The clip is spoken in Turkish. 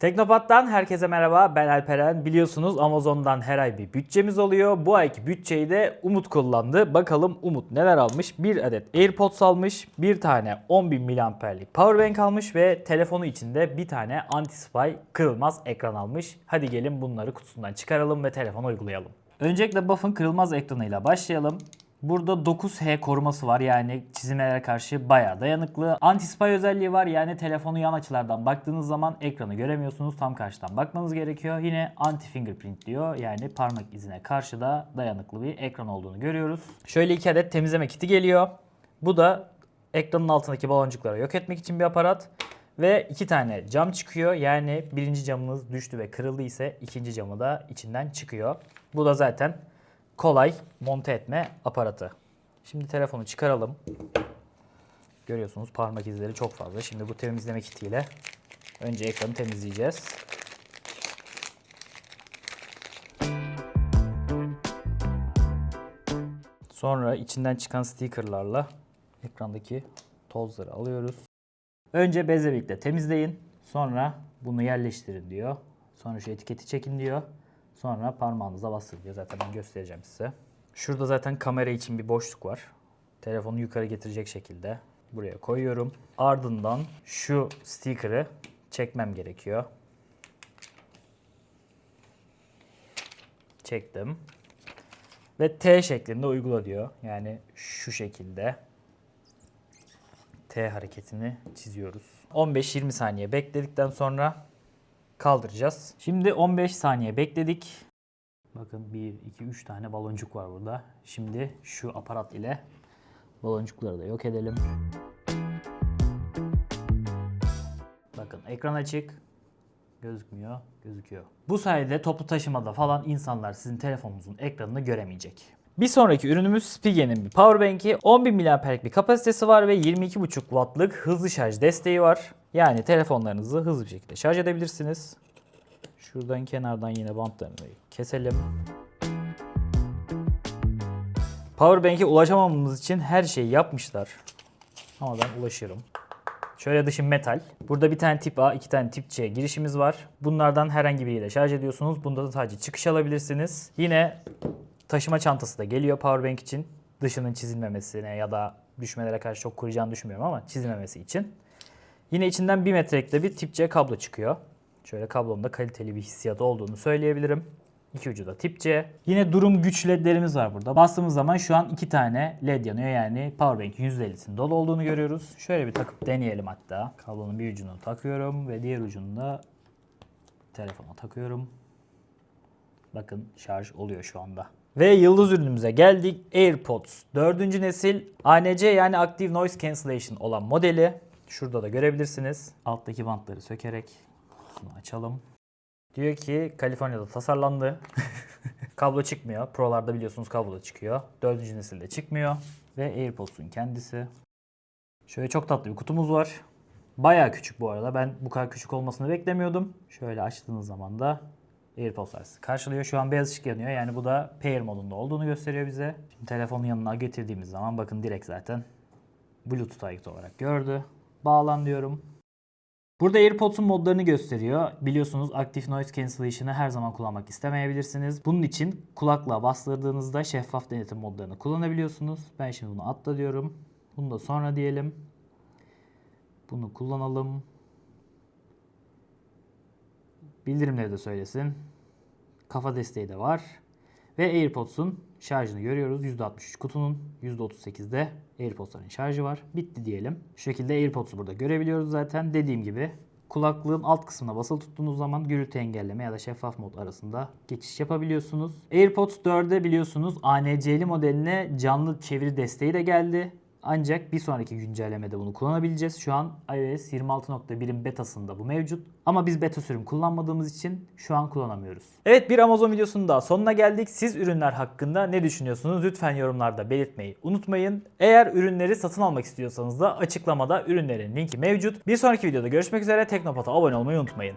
Teknopat'tan herkese merhaba. Ben Alperen. Biliyorsunuz Amazon'dan her ay bir bütçemiz oluyor. Bu ayki bütçeyi de Umut kullandı. Bakalım Umut neler almış? Bir adet AirPods almış, bir tane 10.000 mAh'lik powerbank almış ve telefonu içinde bir tane anti-spy kırılmaz ekran almış. Hadi gelin bunları kutusundan çıkaralım ve telefona uygulayalım. Öncelikle Buff'ın kırılmaz ekranıyla başlayalım. Burada 9H koruması var yani çizimlere karşı bayağı dayanıklı. Anti-spy özelliği var yani telefonu yan açılardan baktığınız zaman ekranı göremiyorsunuz. Tam karşıdan bakmanız gerekiyor. Yine anti fingerprint diyor yani parmak izine karşı da dayanıklı bir ekran olduğunu görüyoruz. Şöyle iki adet temizleme kiti geliyor. Bu da ekranın altındaki baloncukları yok etmek için bir aparat. Ve iki tane cam çıkıyor. Yani birinci camınız düştü ve kırıldı ise ikinci camı da içinden çıkıyor. Bu da zaten kolay monte etme aparatı. Şimdi telefonu çıkaralım. Görüyorsunuz parmak izleri çok fazla. Şimdi bu temizleme kitiyle önce ekranı temizleyeceğiz. Sonra içinden çıkan stickerlarla ekrandaki tozları alıyoruz. Önce bezle temizleyin. Sonra bunu yerleştirin diyor. Sonra şu etiketi çekin diyor. Sonra parmağınıza diyor. Zaten ben göstereceğim size. Şurada zaten kamera için bir boşluk var. Telefonu yukarı getirecek şekilde buraya koyuyorum. Ardından şu sticker'ı çekmem gerekiyor. Çektim. Ve T şeklinde uygula diyor. Yani şu şekilde. T hareketini çiziyoruz. 15-20 saniye bekledikten sonra kaldıracağız. Şimdi 15 saniye bekledik. Bakın 1, 2, 3 tane baloncuk var burada. Şimdi şu aparat ile baloncukları da yok edelim. Bakın ekran açık. Gözükmüyor, gözüküyor. Bu sayede toplu taşımada falan insanlar sizin telefonunuzun ekranını göremeyecek. Bir sonraki ürünümüz Spige'nin bir powerbank'i. 10.000 mAh'lik bir kapasitesi var ve 22.5 wattlık hızlı şarj desteği var. Yani telefonlarınızı hızlı bir şekilde şarj edebilirsiniz. Şuradan kenardan yine bantlarını keselim. Powerbank'e ulaşamamamız için her şeyi yapmışlar. Ama ben ulaşırım. Şöyle dışı metal. Burada bir tane tip A, iki tane tip C girişimiz var. Bunlardan herhangi biriyle şarj ediyorsunuz. Bunda da sadece çıkış alabilirsiniz. Yine taşıma çantası da geliyor powerbank için. Dışının çizilmemesine ya da düşmelere karşı çok koruyacağını düşünmüyorum ama çizilmemesi için. Yine içinden 1 metrelikte bir tip C kablo çıkıyor. Şöyle kablonun da kaliteli bir hissiyatı olduğunu söyleyebilirim. İki ucu da tip C. Yine durum güç ledlerimiz var burada. Bastığımız zaman şu an iki tane led yanıyor. Yani powerbank'in %50'sinin dolu olduğunu görüyoruz. Şöyle bir takıp deneyelim hatta. Kablonun bir ucunu takıyorum ve diğer ucunu da telefona takıyorum. Bakın şarj oluyor şu anda. Ve yıldız ürünümüze geldik. AirPods 4. nesil ANC yani Active Noise Cancellation olan modeli. Şurada da görebilirsiniz. Alttaki bantları sökerek kutusunu açalım. Diyor ki Kaliforniya'da tasarlandı. kablo çıkmıyor. Pro'larda biliyorsunuz kablo da çıkıyor. 4. nesilde çıkmıyor. Ve AirPods'un kendisi. Şöyle çok tatlı bir kutumuz var. Bayağı küçük bu arada. Ben bu kadar küçük olmasını beklemiyordum. Şöyle açtığınız zaman da AirPods sizi karşılıyor. Şu an beyaz ışık yanıyor. Yani bu da Pair modunda olduğunu gösteriyor bize. Şimdi telefonun yanına getirdiğimiz zaman bakın direkt zaten Bluetooth aygıtı olarak gördü. Bağlan diyorum. Burada AirPods'un modlarını gösteriyor. Biliyorsunuz Active Noise Cancellation'ı her zaman kullanmak istemeyebilirsiniz. Bunun için kulaklığa bastırdığınızda şeffaf denetim modlarını kullanabiliyorsunuz. Ben şimdi bunu atla diyorum. Bunu da sonra diyelim. Bunu kullanalım. Bildirimleri de söylesin. Kafa desteği de var. Ve AirPods'un şarjını görüyoruz. %63 kutunun, %38'de AirPods'ların şarjı var. Bitti diyelim. Şu şekilde AirPods'u burada görebiliyoruz zaten. Dediğim gibi kulaklığın alt kısmına basılı tuttuğunuz zaman gürültü engelleme ya da şeffaf mod arasında geçiş yapabiliyorsunuz. AirPods 4'e biliyorsunuz ANC'li modeline canlı çeviri desteği de geldi. Ancak bir sonraki güncellemede bunu kullanabileceğiz. Şu an iOS 26.1'in betasında bu mevcut. Ama biz beta sürüm kullanmadığımız için şu an kullanamıyoruz. Evet bir Amazon videosunun daha sonuna geldik. Siz ürünler hakkında ne düşünüyorsunuz? Lütfen yorumlarda belirtmeyi unutmayın. Eğer ürünleri satın almak istiyorsanız da açıklamada ürünlerin linki mevcut. Bir sonraki videoda görüşmek üzere. Teknopat'a abone olmayı unutmayın.